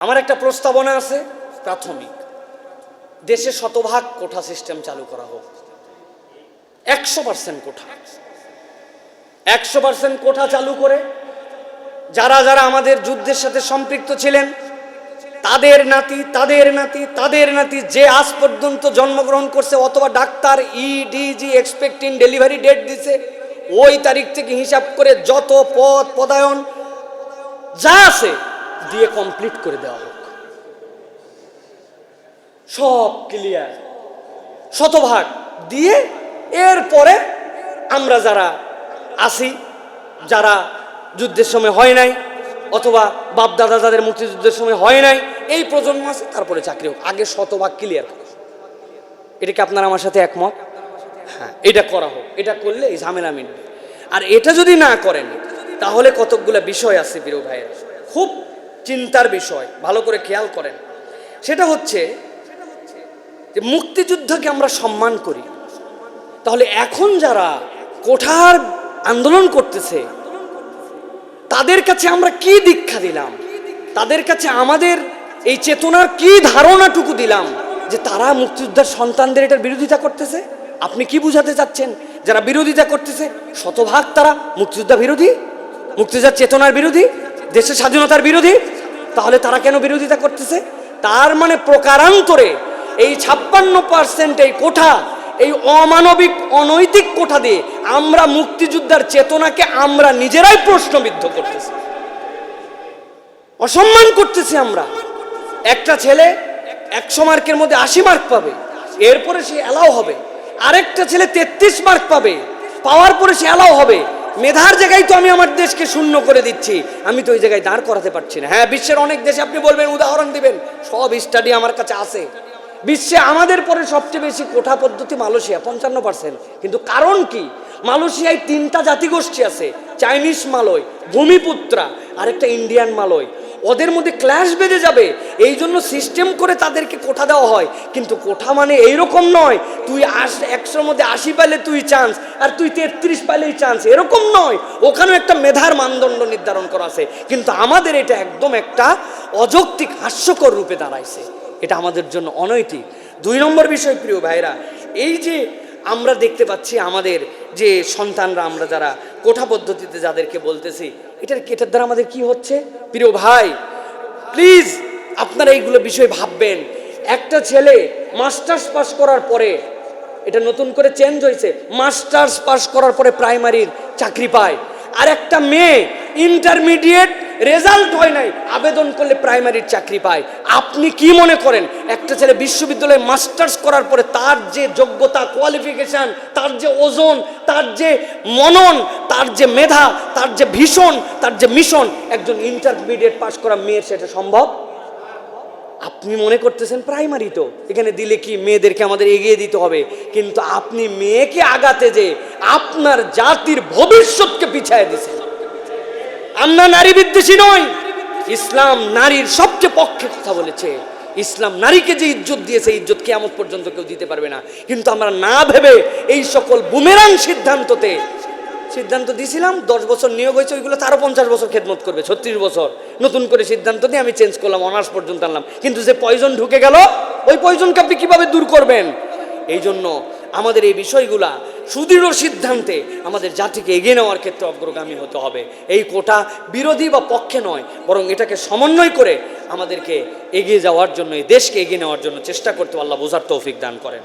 আমার একটা প্রস্তাবনা আছে, প্রাথমিক। দেশে শতভাগ কোঠা সিস্টেম চালু করা হোক। একশো পার্সেন্ট কোঠা। একশো পার্সেন্ট কোঠা চালু করে যারা যারা আমাদের যুদ্ধের সাথে সম্পৃক্ত ছিলেন, তাদের নাতি তাদের নাতি তাদের নাতি যে আজ পর্যন্ত জন্মগ্রহণ করছে অথবা doctor EDG expecting delivery date দিছে, ওই তারিখ থেকে হিসাব করে যত পদ, পদায়ন যা আছে দিয়ে কমপ্লিট করে দেওয়া হোক। সব ক্লিয়ার শতভাগ দিয়ে এরপরে আমরা যারা আসি যারা যুদ্ধের সময় হয় নাই, অথবা বাপ দাদা যাদের মুক্তিযুদ্ধের সময় হয় নাই, এই প্রজন্ম আছে, তারপরে চাকরি হোক। আগে শতভাগ ক্লিয়ার করো এটা কি আপনার আমার সাথে একমত? হ্যাঁ এটা করা হোক। এটা করলে এই ঝামেলা মিটবে। আর এটা যদি না করেন, তাহলে কতকগুলো বিষয় আছে প্রিয় ভাইয়ের। খুব চিন্তার বিষয়, ভালো করে খেয়াল করেন। সেটা হচ্ছে যে মুক্তিযুদ্ধকে আমরা সম্মান করি। তাহলে এখন যারা কোঠার আন্দোলন করতেছে, তাদের কাছে আমরা কি দীক্ষা দিলাম? তাদের কাছে আমাদের এই চেতনার কি ধারণাটুকু দিলাম যে তারা মুক্তিযোদ্ধার সন্তানদের এটার বিরোধিতা করতেছে? আপনি কি বুঝাতে চাচ্ছেন? যারা বিরোধিতা করতেছে, শতভাগ তারা মুক্তিযোদ্ধা বিরোধী, মুক্তিযোদ্ধার চেতনার বিরোধী, দেশের স্বাধীনতার বিরোধী তাহলে তারা কেন বিরোধিতা করতেছে? তার মানে প্রকারান্তরে এই ছাপ্পান্ন পার্সেন্ট এই কোঠা, এই অমানবিক, অনৈতিক কোঠা দিয়ে আমরা মুক্তিযোদ্ধার চেতনাকে আমরা নিজেরাই প্রশ্নবিদ্ধ করতেছি। অসম্মান করতেছি আমরা। একটা ছেলে একশো মার্কের মধ্যে আশি মার্ক পাবে, এরপরে সে অ্যালাও হবে। আরেকটা ছেলে তেত্রিশ মার্ক পাবে, পাওয়ার পরে সে অ্যালাও হবে। মেধার জায়গায় তো আমি আমার দেশকে শূন্য করে দিচ্ছি। আমি তো ওই জায়গায় দাঁড় করাতে পারছি না। হ্যাঁ বিশ্বের অনেক দেশে আপনি বলবেন, উদাহরণ দিবেন। সব স্টাডি আমার কাছে আছে। বিশ্বে আমাদের পরে সবচেয়ে বেশি কোঠা পদ্ধতি মালয়েশিয়া, পঞ্চান্ন পার্সেন্ট কিন্তু কারণ কি? মালয়েশিয়ায় তিনটা জাতিগোষ্ঠী আছে। চাইনিজ মালয়, ভূমিপুত্রা, আরেকটা ইন্ডিয়ান মালয়। ওদের মধ্যে ক্ল্যাশ বেঁধে যাবে। এই জন্য সিস্টেম করে তাদেরকে কোঠা দেওয়া হয়। কিন্তু কোঠা মানে এইরকম নয়, তুই আস একশোর মধ্যে আশি পাইলে তুই চান্স আর তুই তেত্রিশ পাইলেই চান্স এরকম নয়। ওখানেও একটা মেধার মানদণ্ড নির্ধারণ করা আছে। কিন্তু আমাদের এটা একদম একটা অযৌক্তিক, হাস্যকর রূপে দাঁড়াইছে। এটা আমাদের জন্য অনৈতিক। দুই নম্বর বিষয়, প্রিয় ভাইরা, এই যে আমরা দেখতে পাচ্ছি আমাদের যে সন্তানরা আমরা যারা কোঠা পদ্ধতিতে যাদেরকে বলতেছি, এটার এটার দ্বারা আমাদের কি হচ্ছে? প্রিয় ভাই প্লিজ আপনারা এইগুলো বিষয় ভাববেন। একটা ছেলে মাস্টার্স পাস করার পরে, এটা নতুন করে চেঞ্জ হয়েছে, মাস্টার্স পাস করার পরে প্রাইমারির চাকরি পায়। আর একটা মেয়ে ইন্টারমিডিয়েট রেজাল্ট হয় নাই, আবেদন করলে প্রাইমারির চাকরি পায়। আপনি কি মনে করেন, একটা ছেলে বিশ্ববিদ্যালয়ে মাস্টার্স করার পরে তার যে যোগ্যতা কোয়ালিফিকেশন তার যে ওজন, তার যে মনন, তার যে মেধা, তার যে ভীষণ, তার যে মিশন, একজন ইন্টারমিডিয়েট পাস করা মেয়ের সেটা সম্ভব? আপনি মনে করতেছেন প্রাইমারি তো, এখানে দিলে কি মেয়েদেরকে আমাদের এগিয়ে দিতে হবে? কিন্তু আপনি মেয়েকে আগাতে যে আপনার জাতির ভবিষ্যৎকে পিছায় দিছেন আমরা নারী বিদ্বেষী নই। ইসলাম নারীর সবচেয়ে পক্ষে কথা বলেছে। ইসলাম নারীকে যে ইজ্জত দিয়েছে ইজ্জত কেয়ামত পর্যন্ত কেউ দিতে পারবে না। কিন্তু আমরা না ভেবে এই সকল বুমেরাং সিদ্ধান্ততে, সিদ্ধান্ত দিয়েছিলাম, দশ বছর নিয়োগ হয়েছে, ওইগুলো তারও পঞ্চাশ বছর খেদমত করবে, ছত্রিশ বছর। নতুন করে সিদ্ধান্ত দিয়ে আমি চেঞ্জ করলাম অনার্স পর্যন্ত আনলাম। কিন্তু যে পয়জন ঢুকে গেল, ওই পয়জনকে আপনি কীভাবে দূর করবেন? এই জন্য আমাদের এই বিষয়গুলা সুদৃঢ় সিদ্ধান্তে আমাদের জাতিকে এগিয়ে নেওয়ার ক্ষেত্রে অগ্রগামী হতে হবে। এই কোটা বিরোধী বা পক্ষে নয়, বরং এটাকে সমন্বয় করে আমাদেরকে এগিয়ে যাওয়ার জন্য, এই দেশকে এগিয়ে নেওয়ার জন্য চেষ্টা করতে আল্লাহ বোঝার তৌফিক দান করেন।